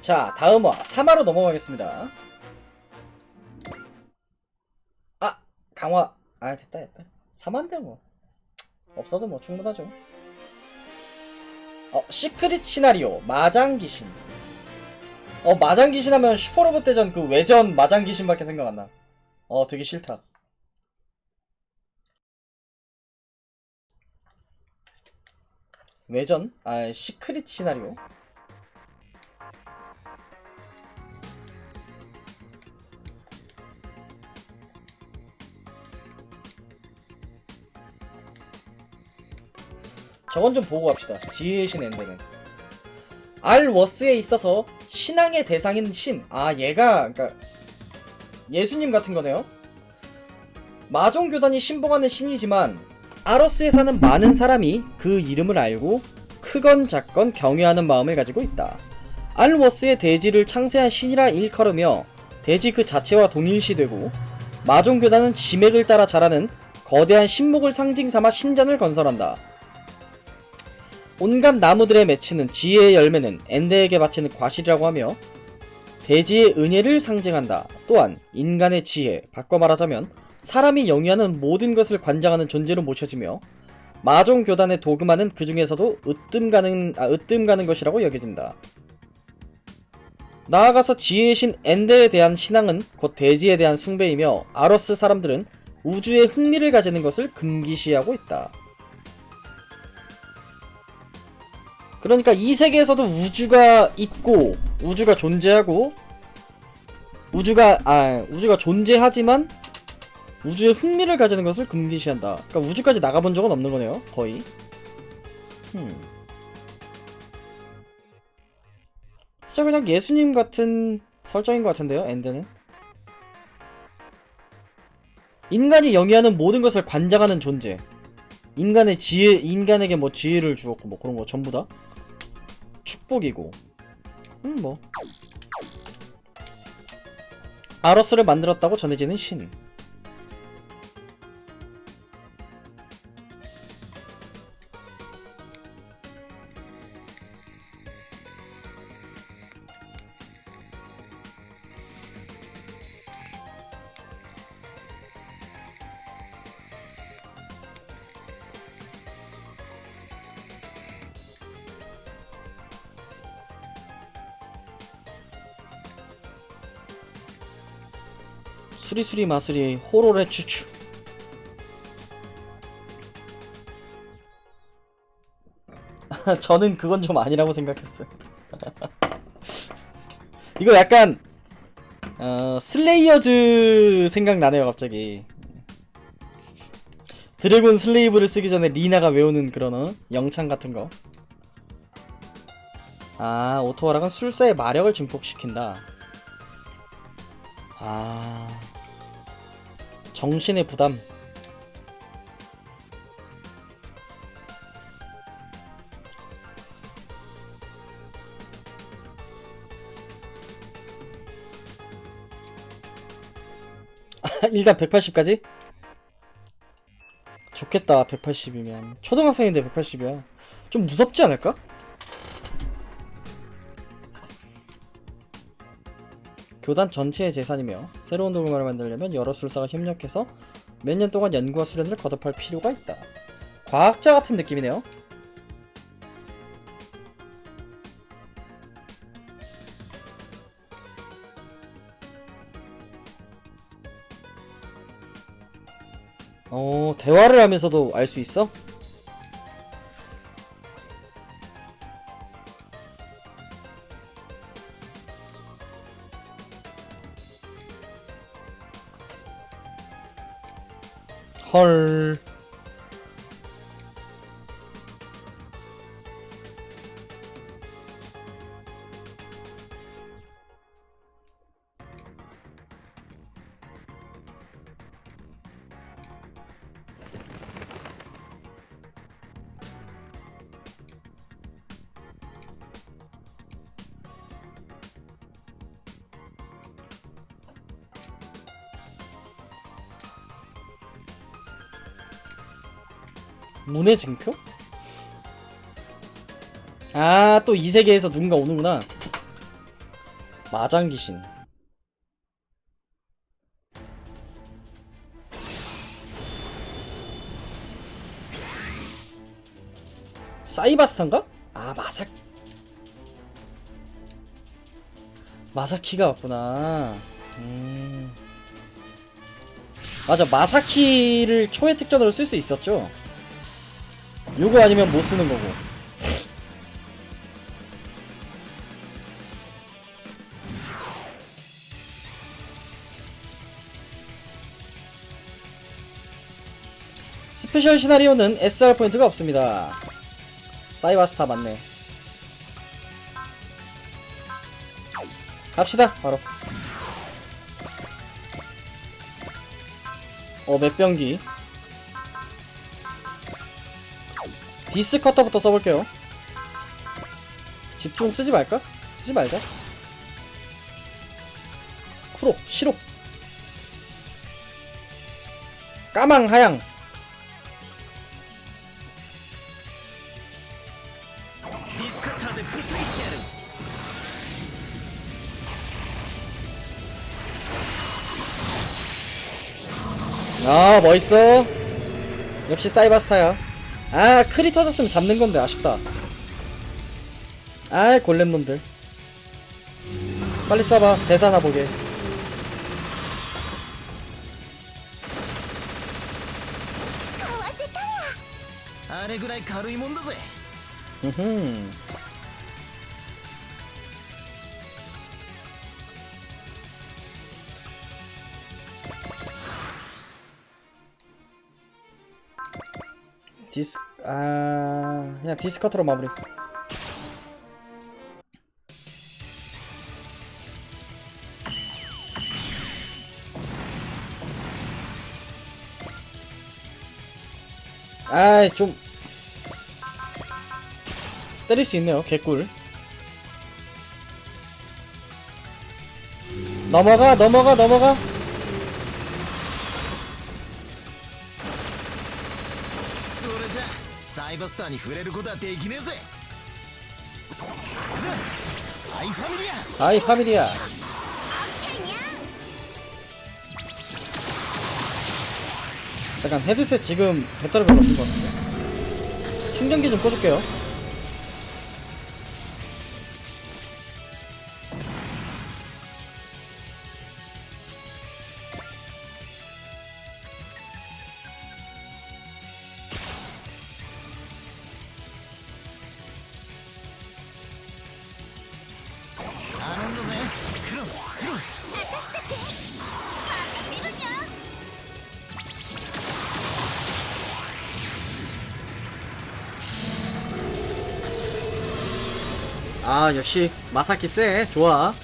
자, 다음화 3화로 넘어가겠습니다. 아, 강화. 아, 됐다, 됐다. 3화인데 뭐. 없어도 뭐 충분하죠. 어, 시크릿 시나리오, 마장귀신. 어, 마장귀신 하면 슈퍼로봇 대전 그 외전 마장귀신밖에 생각 안 나. 어, 되게 싫다. 외전? 아, 시크릿 시나리오. 저건 좀 보고 갑시다. 지혜의 신 엔드는. 알워스에 있어서 신앙의 대상인 신. 아, 얘가, 그니까, 예수님 같은 거네요. 마종교단이 신봉하는 신이지만, 아로스에 사는 많은 사람이 그 이름을 알고, 크건 작건 경외하는 마음을 가지고 있다. 알워스의 대지를 창세한 신이라 일컬으며, 대지 그 자체와 동일시되고, 마종교단은 지맥을 따라 자라는 거대한 신목을 상징 삼아 신전을 건설한다. 온갖 나무들에 맺히는 지혜의 열매는 엔데에게 바치는 과실이라고 하며 대지의 은혜를 상징한다. 또한 인간의 지혜, 바꿔 말하자면 사람이 영위하는 모든 것을 관장하는 존재로 모셔지며 마종 교단의 도그마는 그 중에서도 으뜸 가는 아, 으뜸 가는 것이라고 여겨진다. 나아가서 지혜의 신 엔데에 대한 신앙은 곧 대지에 대한 숭배이며 아로스 사람들은 우주에 흥미를 가지는 것을 금기시하고 있다. 그러니까 이 세계에서도 우주가 있고 우주가 존재하고 우주가 아 우주가 존재하지만 우주에 흥미를 가지는 것을 금기시한다. 그러니까 우주까지 나가본 적은 없는 거네요. 거의. 음. 진짜 그냥 예수님 같은 설정인 것 같은데요. 엔드는. 인간이 영위하는 모든 것을 관장하는 존재. 인간의 지혜, 인간에게 뭐 지혜를 주었고 뭐 그런 거 전부 다 축복이고. 음 뭐. 아러스를 만들었다고 전해지는 신. 수리수리 마수리 호로레 추추 저는 그건 좀 아니라고 생각했어요 이거 약간 어, 슬레이어즈 생각나네요 갑자기 드래곤 슬레이브를 쓰기 전에 리나가 외우는 그런 어? 영창 같은 거 아, 오토와락은 술사의 마력을 증폭시킨다. 아 정신의 부담 일단 180까지? 좋겠다 180이면 초등학생인데 180이야 좀 무섭지 않을까? 교단 전체의 재산이며 새로운 도구마를 만들려면 여러 술사가 협력해서 몇 년 동안 연구와 수련을 거듭할 필요가 있다. 과학자 같은 느낌이네요. 어, 대화를 하면서도 알 수 있어? 헐. 문의 증표? 아, 또 이 세계에서 누군가 오는구나. 마장 귀신. 사이바스탄가? 아 마사 마사키가 왔구나. 음. 맞아 마사키를 초회 특전으로 쓸 수 있었죠. 요거 아니면 못 쓰는 거고. 스페셜 시나리오는 SR 포인트가 없습니다. 사이바스타 맞네. 갑시다, 바로. 어, 맷병기. 디스 커터부터 써볼게요. 집중 쓰지 말까? 쓰지 말자. 쿠로, 시로. 까망, 하양. 아 멋있어 역시 사이바스타야 아 크리 터졌으면 잡는 건데 아쉽다. 아 골렘 놈들. 빨리 쏴봐 대사나 보게 으흠. 디스 아 그냥 디스커터로 마무리. 아이 좀 때릴 수 있네요. 개꿀. 넘어가, 넘어가, 넘어가. れじゃサイバスターに触れることはできねえぜそこだハイファミリア 아이, 파밀리야. 잠깐, 헤드셋 지금 배터리 별로 없는 것 같은데. 충전기 좀 꺼줄게요. 아, 역시, 마사키 쎄. 좋아.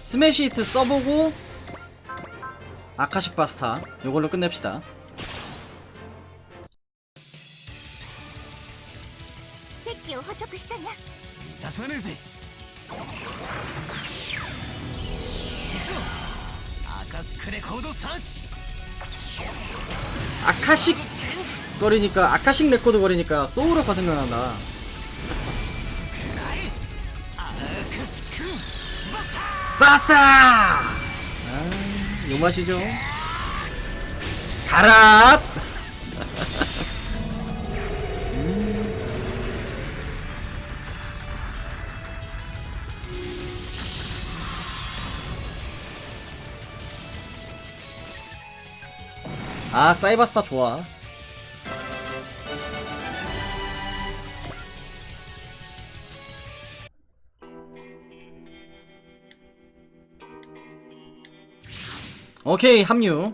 스매시 히트 써보고 아카식 바스타. 요걸로 끝냅시다. 아카식 거리니까 아카식 레코드 거리니까 소울업가 생각난다. 바스타! 요 맛이죠? 가라 아 사이버스타 좋아 오케이 합류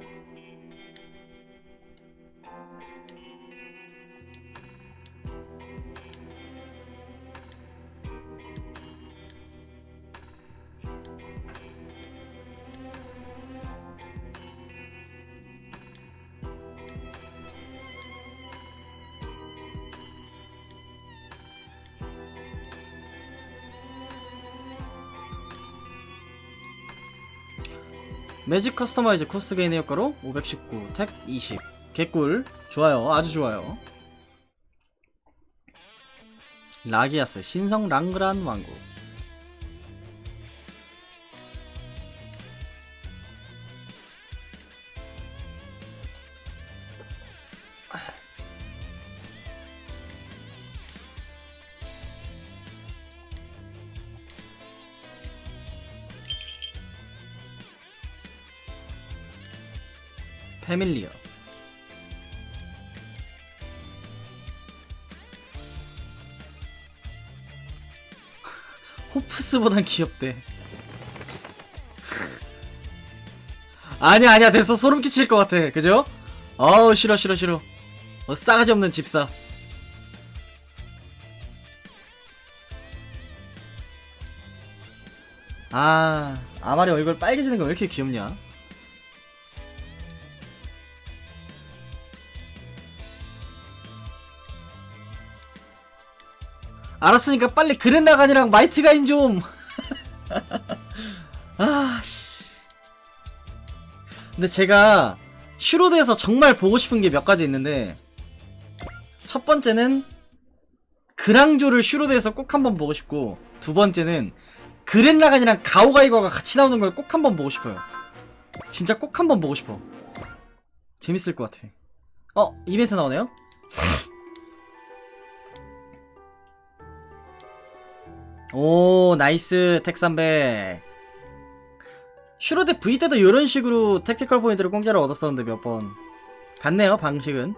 매직 커스터마이즈 코스트 게인의 효과로 519, 택 20. 개꿀. 좋아요. 아주 좋아요. 라기아스, 신성 랑그란 왕국. 패밀리어. 호프스보단 귀엽대. 아니야 아니야 됐어 소름 끼칠 것 같아 그죠? 어우 싫어 싫어 싫어 어, 싸가지 없는 집사 아 아마리 얼굴 빨개지는 거 왜 이렇게 귀엽냐 알았으니까 빨리 그랜라간이랑 마이트가인 좀. 아, 씨. 근데 제가 슈로드에서 정말 보고 싶은 게 몇 가지 있는데 첫 번째는 그랑조를 슈로드에서 꼭 한번 보고 싶고 두 번째는 그랜라간이랑 가오가이거가 같이 나오는 걸 꼭 한번 보고 싶어요. 진짜 꼭 한번 보고 싶어. 재밌을 것 같아. 어, 이벤트 나오네요? 오 나이스 택300 슈로데 V 때도 이런 식으로 택티컬 포인트를 공짜로 얻었었는데 몇 번. 같네요 방식은.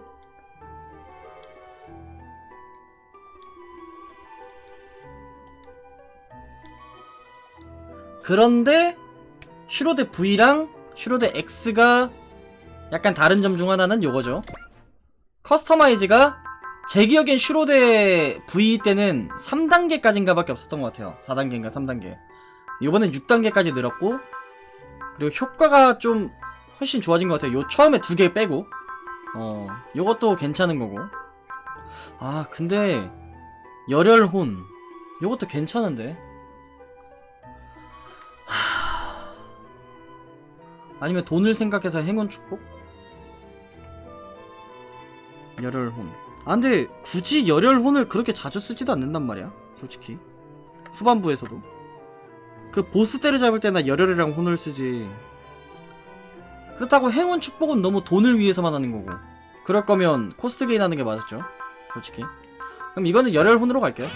그런데 슈로데 V랑 슈로데 X가 약간 다른 점 중 하나는 요거죠. 커스터마이즈가 제 기억엔 슈로데 V 때는 3단계까지인가 밖에 없었던 것 같아요. 4단계인가 3단계. 이번엔 6단계까지 늘었고, 그리고 효과가 좀 훨씬 좋아진 것 같아요. 요 처음에 두 개 빼고, 어, 요것도 괜찮은 거고. 아, 근데, 열혈혼. 요것도 괜찮은데. 하... 아니면 돈을 생각해서 행운 축복? 열혈혼. 아 근데 굳이 열혈혼을 그렇게 자주 쓰지도 않는단 말이야 솔직히. 후반부에서도. 그 보스 때를 잡을 때나 열혈이랑 혼을 쓰지. 그렇다고 행운 축복은 너무 돈을 위해서만 하는 거고. 그럴 거면 코스트 게인 하는 게 맞았죠 솔직히. 그럼 이거는 열혈혼으로 갈게요.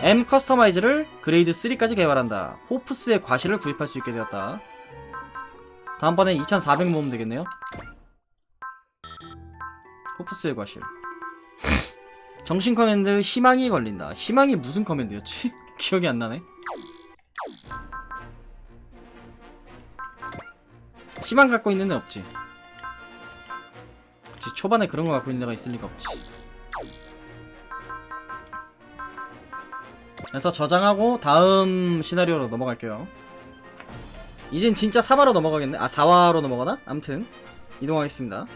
M 커스터마이즈를 그레이드 3까지 개발한다. 호프스의 과실을 구입할 수 있게 되었다 다음번엔 2400 모으면 되겠네요. 호프스의 과실. 정신 커맨드 희망이 걸린다. 희망이 무슨 커맨드였지? 기억이 안 나네. 희망 갖고 있는 애 없지? 그치 초반에 그런 거 갖고 있는 애가 있을 리가 없지. 그래서 저장하고 다음 시나리오로 넘어갈게요 이젠 진짜 3화로 넘어가겠네? 아 4화로 넘어가나? 암튼 이동하겠습니다